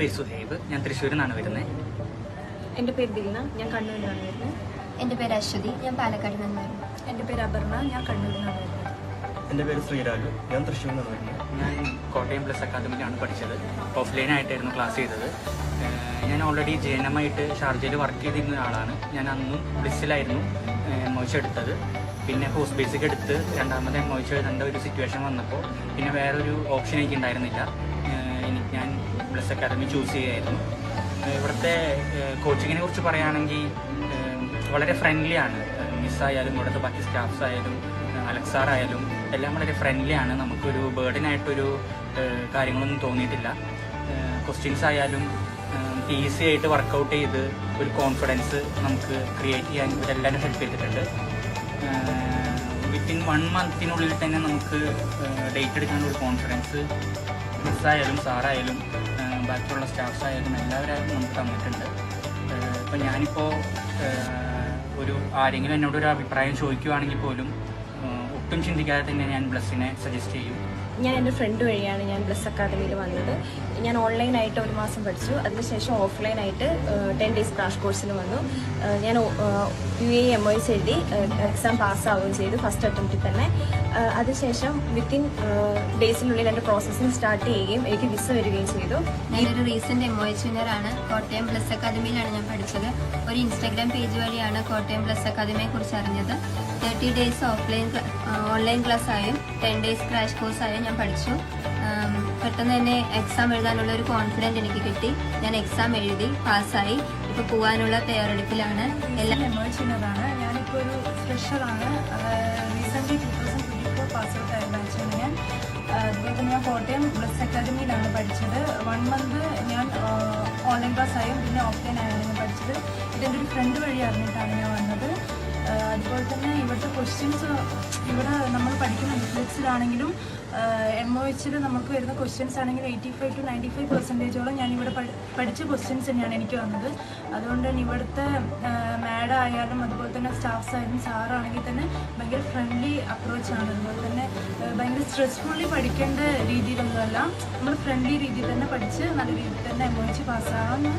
പേര് സുഹൈബ്. ഞാൻ തൃശ്ശൂരിൽ നിന്നാണ് വരുന്നത് എന്റെ പേര് ദിൽന ഞാൻ കണ്ണൂരിൽ നിന്നാണ് വരുന്നത് എന്റെ പേര് അശ്വതി. ഞാൻ പാലക്കാട് നിന്നായിരുന്നു എന്റെ പേര് അപർണ. ഞാൻ കണ്ണൂരിൽ നിന്നാണ് വരുന്നത് എന്റെ പേര് ശ്രീരാജു. ഞാൻ തൃശ്ശൂരിൽ നിന്നാണ് വരുന്നത് ഞാൻ കോട്ടയം പ്ലസ് അക്കാദമിയിലാണ് പഠിച്ചത്. ഓഫ്ലൈൻ ആയിട്ടായിരുന്നു ക്ലാസ് ചെയ്തത്. ഞാൻ ഓൾറെഡി ജെ എൻ എം ആയിട്ട് ഷാർജയിൽ വർക്ക് ചെയ്തിരുന്ന ഒരാളാണ്. ഞാൻ അന്നും ബ്ലിസ്സിലായിരുന്നു ഒ എടുത്തത്. പിന്നെ പോസ്റ്റ് ബേസിക് എടുത്ത് രണ്ടാമത് എംഒച്ച് എഴുതേണ്ട ഒരു സിറ്റുവേഷൻ വന്നപ്പോൾ പിന്നെ വേറൊരു ഓപ്ഷൻ എനിക്ക് ഉണ്ടായിരുന്നില്ല എനിക്ക് ഞാൻ പ്ലസ് അക്കാദമി ചൂസ് ചെയ്യുമായിരുന്നു ഇവിടുത്തെ കോച്ചിങ്ങിനെ കുറിച്ച് പറയുകയാണെങ്കിൽ വളരെ ഫ്രണ്ട്ലി ആണ്. മിസ്സായാലും ഇവിടുത്തെ ബാക്കി സ്റ്റാഫ്സ് ആയാലും അലക്സ് ആയാലും എല്ലാം വളരെ ഫ്രണ്ട്ലി ആണ്. നമുക്കൊരു ഏഹ് കാര്യങ്ങളൊന്നും തോന്നിയിട്ടില്ല. ക്വസ്റ്റ്യൻസ് ആയാലും ഈസി ആയിട്ട് വർക്കൗട്ട് ചെയ്ത് ഒരു കോൺഫിഡൻസ് നമുക്ക് ക്രിയേറ്റ് ചെയ്യാൻ ഇവരെല്ലാവരും ഹെൽപ്പ് ചെയ്തിട്ടുണ്ട്. വിത്തിൻ വൺ മന്തിനുള്ളിൽ തന്നെ നമുക്ക് ഡേറ്റ് എടുക്കാനുള്ള കോൺഫിഡൻസ് മിസ്സായാലും സാറായാലും ബാക്കിയുള്ള സ്റ്റാഫ്സ് ആയാലും എല്ലാവരും നമുക്ക് തന്നിട്ടുണ്ട്. ഇപ്പം ഞാനിപ്പോൾ ഒരു ആരെങ്കിലും എന്നോട് ഒരു അഭിപ്രായം ചോദിക്കുവാണെങ്കിൽ പോലും ഒട്ടും ചിന്തിക്കാതെ തന്നെ ഞാൻ ബ്ലസ്സിനെ സജസ്റ്റ് ചെയ്യും. ഞാൻ എന്റെ ഫ്രണ്ട് വഴിയാണ് ഞാൻ ബ്ലസ് അക്കാദമിയിൽ വന്നത്. ഞാൻ ഓൺലൈനായിട്ട് ഒരു മാസം പഠിച്ചു. അതിനുശേഷം ഓഫ്ലൈനായിട്ട് ടെൻ ഡേയ്സ് ക്രാഷ് കോഴ്സിന് വന്നു. ഞാൻ U A M O S എഴുതി എക്സാം പാസ്സാവുകയും ചെയ്തു ഫസ്റ്റ് അറ്റംപ്റ്റിൽ തന്നെ. അതിനുശേഷം വിത്തിൻ ഡേയ്സിനുള്ളിൽ എന്റെ പ്രോസസ്സിങ് സ്റ്റാർട്ട് ചെയ്യുകയും എനിക്ക് വിസ വരികയും ചെയ്തു. ഞാനൊരു റീസെന്റ് എം ഒ എച്ച് വിന്നറാണ് കോട്ടയം പ്ലസ് അക്കാദമിയിലാണ് ഞാൻ പഠിച്ചത്. ഒരു ഇൻസ്റ്റാഗ്രാം പേജ് വഴിയാണ് കോട്ടയം പ്ലസ് അക്കാദമിയെ കുറിച്ച് അറിഞ്ഞത്. Thirty days offline online class ആയും ടെൻ ഡേയ്സ് ക്രാഷ് കോഴ്സ് ആയും പഠിച്ചു. പെട്ടെന്ന് തന്നെ എക്സാം എഴുതാനുള്ള ഒരു കോൺഫിഡൻസ് എനിക്ക് കിട്ടി. ഞാൻ എക്സാം എഴുതി പാസ്സായി. ഇപ്പോൾ പോകാനുള്ള തയ്യാറെടുപ്പിലാണ്. എല്ലാം ചെയ്യുന്നതാണ്. ഞാനിപ്പോൾ ഒരു സ്പെഷ്യലാണ് recent two thousand twenty four pass out ആയിരുന്നു ഞാൻ. അതുപോലെ തന്നെ ഞാൻ കോട്ടയം ബ്ലസ് അക്കാദമിയിലാണ് പഠിച്ചത്. വൺ മന്ത് ഞാൻ ഓൺലൈൻ ക്ലാസ് ആയും പിന്നെ ഓഫ്ലൈൻ ആയിരുന്നു പഠിച്ചത്. ഇതെന്റെ ഒരു ഫ്രണ്ട് വഴി അറിഞ്ഞിട്ടാണ് ഞാൻ വന്നത്. അതുപോലെ തന്നെ ഇവിടുത്തെ ക്വസ്റ്റ്യൻസ് ഇവിടെ നമ്മൾ പഠിക്കുന്ന ബിസിനസ്സിലാണെങ്കിലും എം ഒ എച്ചിൽ നമുക്ക് വരുന്ന ക്വസ്റ്റ്യൻസ് ആണെങ്കിൽ eighty five to ninety five പെർസെന്റേജോളം ഞാനിവിടെ പഠിച്ച ക്വസ്റ്റ്യൻസ് തന്നെയാണ് എനിക്ക് വന്നത്. അതുകൊണ്ട് തന്നെ ഇവിടുത്തെ മാഡം ആയാലും അതുപോലെ തന്നെ സ്റ്റാഫ്സ് ആയാലും സാറാണെങ്കിൽ തന്നെ ഭയങ്കര ഫ്രണ്ട്ലി അപ്രോച്ചാണ് അതുപോലെ തന്നെ ഭയങ്കര സ്ട്രെസ്ഫുള്ളി പഠിക്കേണ്ട രീതിയിലൊന്നുമല്ല. നമ്മൾ ഫ്രണ്ട്ലി രീതിയിൽ തന്നെ പഠിച്ച് നല്ല രീതിയിൽ തന്നെ എം ഒ എച്ച് പാസ്സാകുന്ന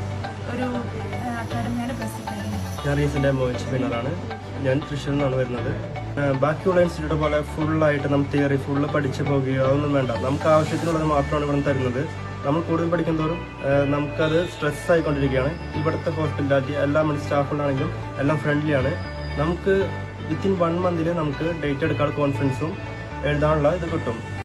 ഒരു അക്കാഡമിയാണ് പ്രസിദ്ധീകരിക്കുന്നത് ഞാൻ റീസെന്റ് എം ഒ എച്ച് വിന്നറാണ് ഞാൻ തൃശ്ശൂരിൽ നിന്നാണ് വരുന്നത്. ബാക്കിയുള്ള ഇൻസ്റ്റിറ്റ്യൂട്ട് പോലെ ഫുള്ളായിട്ട് നമ്മൾ തിയറി ഫുള്ള് പഠിച്ച് പോകുകയോ അതൊന്നും വേണ്ട. നമുക്ക് ആവശ്യത്തിനുള്ളത് മാത്രമാണ് ഇവിടെ തരുന്നത്. നമ്മൾ കൂടുതൽ പഠിക്കും തോറും നമുക്കത് സ്ട്രെസ് ആയിക്കൊണ്ടിരിക്കുകയാണ്. ഇവിടുത്തെ ഹോസ്പിറ്റാലിറ്റി എല്ലാ സ്റ്റാഫുകളാണെങ്കിലും എല്ലാം ഫ്രണ്ട്ലിയാണ് നമുക്ക് വിത്തിൻ വൺ മന്തിൽ നമുക്ക് ഡേറ്റ് എടുക്കാനുള്ള കോൺഫിഡൻസും എഴുതാനുള്ള ഇത് കിട്ടും.